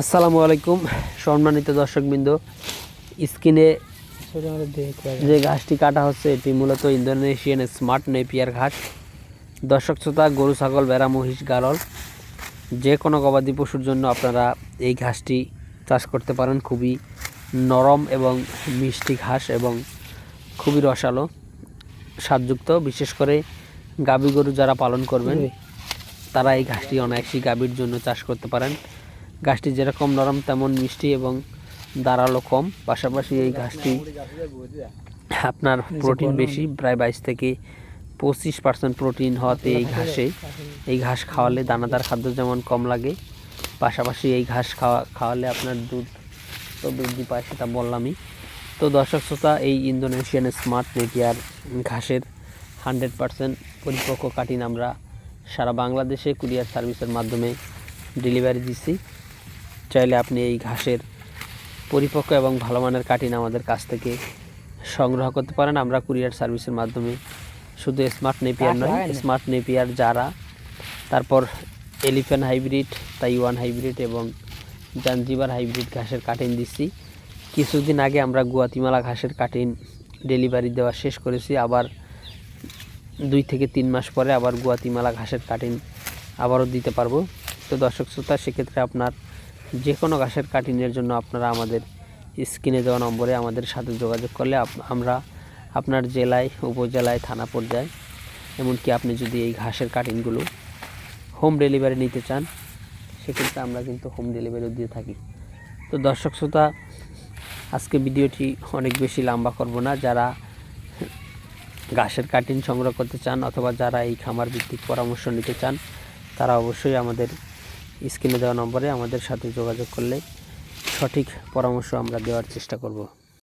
আসসালামু আলাইকুম সম্মানিত দর্শকবৃন্দ। স্ক্রিনে যে ঘাসটি কাটা হচ্ছে এটি মূলত ইন্দোনেশিয়ান স্মার্ট নেপিয়ার ঘাস। দর্শক শ্রোতা গরু ছাগল বেড়া মহিষ গারল যে কোনো গবাদি পশুর জন্য আপনারা এই ঘাসটি চাষ করতে পারেন। খুবই নরম এবং মিষ্টি ঘাস এবং খুবই রসালো স্বাদযুক্ত। বিশেষ করে গাভী গরু যারা পালন করবেন তারা এই ঘাসটি অনায়াসই গাভীর জন্য চাষ করতে পারেন। ঘাসটি যেরকম নরম তেমন মিষ্টি এবং দাঁড়াল কম। পাশাপাশি এই ঘাসটি আপনার প্রোটিন বেশি প্রায় বাইশ থেকে পঁচিশ পার্সেন্ট প্রোটিন হওয়াতে এই ঘাসে। এই ঘাস খাওয়ালে দানাদার খাদ্য যেমন কম লাগে। পাশাপাশি এই ঘাস খাওয়া খাওয়ালে আপনার দুধ তো বৃদ্ধি পায় সেটা বললামই। তো দর্শক শ্রোতা এই ইন্দোনেশিয়ান স্মার্ট নেপিয়ার ঘাসের হান্ড্রেড পার্সেন্ট পরিপক্ক কাটিন আমরা সারা বাংলাদেশে কুরিয়ার সার্ভিসের মাধ্যমে ডেলিভারি দিচ্ছি। চাইলে আপনি এই ঘাসের পরিপক্ক এবং ভালো মানের কাটিন আমাদের কাছ থেকে সংগ্রহ করতে পারেন। আমরা কুরিয়ার সার্ভিসের মাধ্যমে শুধু স্মার্ট নেপিয়ার নয় স্মার্ট নেপিয়ার যারা তারপর এলিফ্যান্ট হাইব্রিড তাইওয়ান হাইব্রিড এবং জাঞ্জিবার হাইব্রিড ঘাসের কাটিন দিচ্ছি। কিছুদিন আগে আমরা গুয়াতিমালা ঘাসের কাটিন ডেলিভারি দেওয়া শেষ করেছি। আবার দুই থেকে তিন মাস পরে আবার গুয়াতিমালা ঘাসের কাটিন আবারও দিতে পারব। তো দর্শক শ্রোতা সেক্ষেত্রে আপনার যে কোনো ঘাসের কাটিংয়ের জন্য আপনারা আমাদের স্ক্রিনে দেওয়া নম্বরে আমাদের সাথে যোগাযোগ করলে আমরা আপনার জেলায়, উপজেলায়, থানা পর্যায়ে, এমনকি আপনি যদি এই ঘাসের কাটিংগুলো হোম ডেলিভারি নিতে চান, সেক্ষেত্রে আমরা কিন্তু হোম ডেলিভারিও দিয়ে থাকি। তো দর্শক শ্রোতা, আজকে ভিডিওটি অনেক বেশি লম্বা করব না। যারা ঘাসের কাটিং সংগ্রহ করতে চান অথবা যারা এই খামার ভিত্তিক পরামর্শ নিতে চান, তারা অবশ্যই আমাদের স্ক্রিনে দেওয়া নম্বরে আমাদের সাথে যোগাযোগ করলে সঠিক পরামর্শ আমরা দেওয়ার চেষ্টা করব।